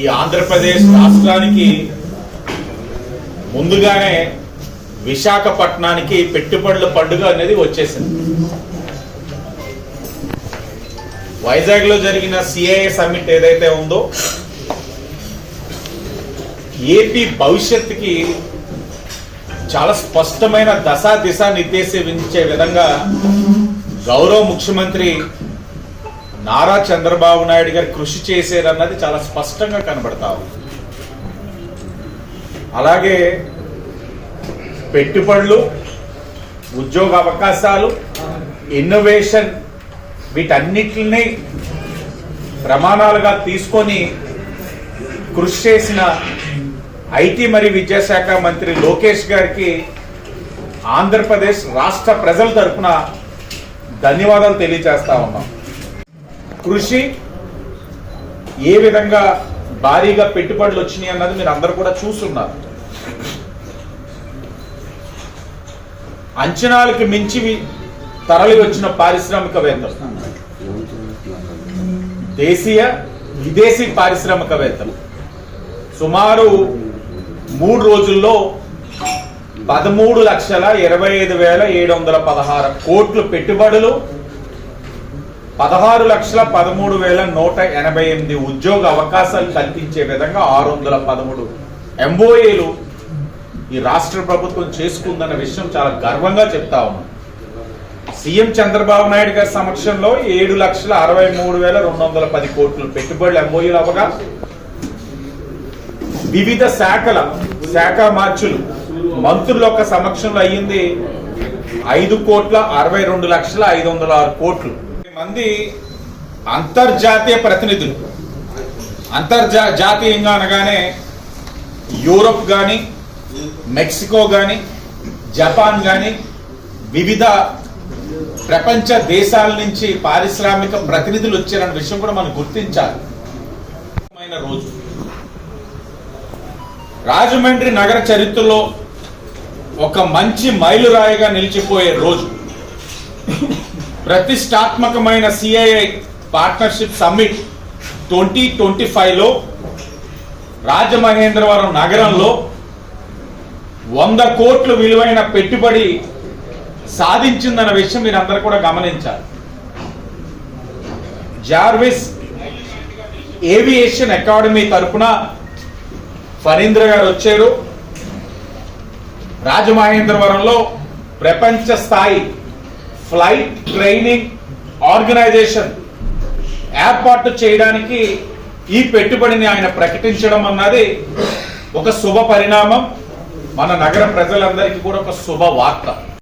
ఈ ఆంధ్రప్రదేశ్ రాష్ట్రానికి ముందుగానే విశాఖపట్నానికి పెట్టుబడుల పండుగ అనేది వచ్చేసింది. వైజాగ్లో జరిగిన సిఐఏ సమ్మిట్ ఏదైతే ఉందో ఏపీ భవిష్యత్తుకి చాలా స్పష్టమైన దశ దిశ నిర్దేశించే విధంగా గౌరవ ముఖ్యమంత్రి నారా చంద్రబాబు నాయుడు గారు కృషి చేశారన్నది చాలా స్పష్టంగా కనబడతా ఉంది. అలాగే పెట్టుబడులు ఉద్యోగ అవకాశాలు ఇన్నోవేషన్ వీటన్నిటిని ప్రమాణాలుగా తీసుకొని కృషి చేసిన ఐటీ మరియు విద్యాశాఖ మంత్రి లోకేష్ గారికి ఆంధ్రప్రదేశ్ రాష్ట్ర ప్రజల తరఫున ధన్యవాదాలు తెలియజేస్తా ఉన్నాం. కృషి ఏ విధంగా భారీగా పెట్టుబడులు వచ్చినాయి అన్నది మీరు అందరు కూడా చూస్తున్నారు. అంచనాలకు మించి తరలి వచ్చిన పారిశ్రామికవేత్తలు దేశీయ విదేశీ పారిశ్రామికవేత్తలు. సుమారు మూడు రోజుల్లో పదమూడు లక్షల ఇరవై ఐదు వేల ఏడు వందల పదహారు కోట్లు పెట్టుబడులు పదహారు లక్షల పదమూడు వేల నూట ఎనభై ఎనిమిది ఉద్యోగ అవకాశాలు కల్పించే విధంగా ఆరు వందల పదమూడు ఎంఓఏలు ఈ రాష్ట్ర ప్రభుత్వం చేసుకుందన్న విషయం చాలా గర్వంగా చెప్తా ఉన్నాం. సీఎం చంద్రబాబు నాయుడు గారి సమక్షంలో ఏడు లక్షల అరవై మూడు వేల రెండు వందల పది కోట్లు పెట్టుబడులు ఎంఓయూలు అవగా వివిధ శాఖల శాఖ మార్చులు మంత్రుల యొక్క సమక్షంలో అయ్యింది ఐదు కోట్ల అరవై రెండు లక్షల ఐదు వందల ఆరు కోట్లు. మంది అంతర్జాతీయ ప్రతినిధులు. అంతర్జా జాతీయంగా అనగానే యూరోప్ కానీ మెక్సికో కానీ జపాన్ కానీ వివిధ ప్రపంచ దేశాల నుంచి పారిశ్రామిక ప్రతినిధులు వచ్చారన్న విషయం కూడా మనం గుర్తించాలి. ముఖ్యమైన రోజు. రాజమండ్రి నగర చరిత్రలో ఒక మంచి మైలురాయిగా నిలిచిపోయే రోజు. ప్రతిష్టాత్మకమైన CII partnership summit twenty twenty ఫైవ్లో రాజమహేంద్రవరం నగరంలో వంద కోట్లు విలువైన పెట్టుబడి సాధించిందన్న విషయం మీరు కూడా గమనించాలి. జార్విస్ ఏవియేషన్ అకాడమీ తరఫున ఫరీంద్ర గారు వచ్చారు. రాజమహేంద్రవరంలో ప్రపంచ స్థాయి ఫ్లైట్ ట్రైనింగ్ ఆర్గనైజేషన్ ఏర్పాటు చేయడానికి ఈ పెట్టుబడిని ఆయన ప్రకటించడం అన్నది ఒక శుభ పరిణామం. మన నగర ప్రజలందరికీ కూడా ఒక శుభ వార్త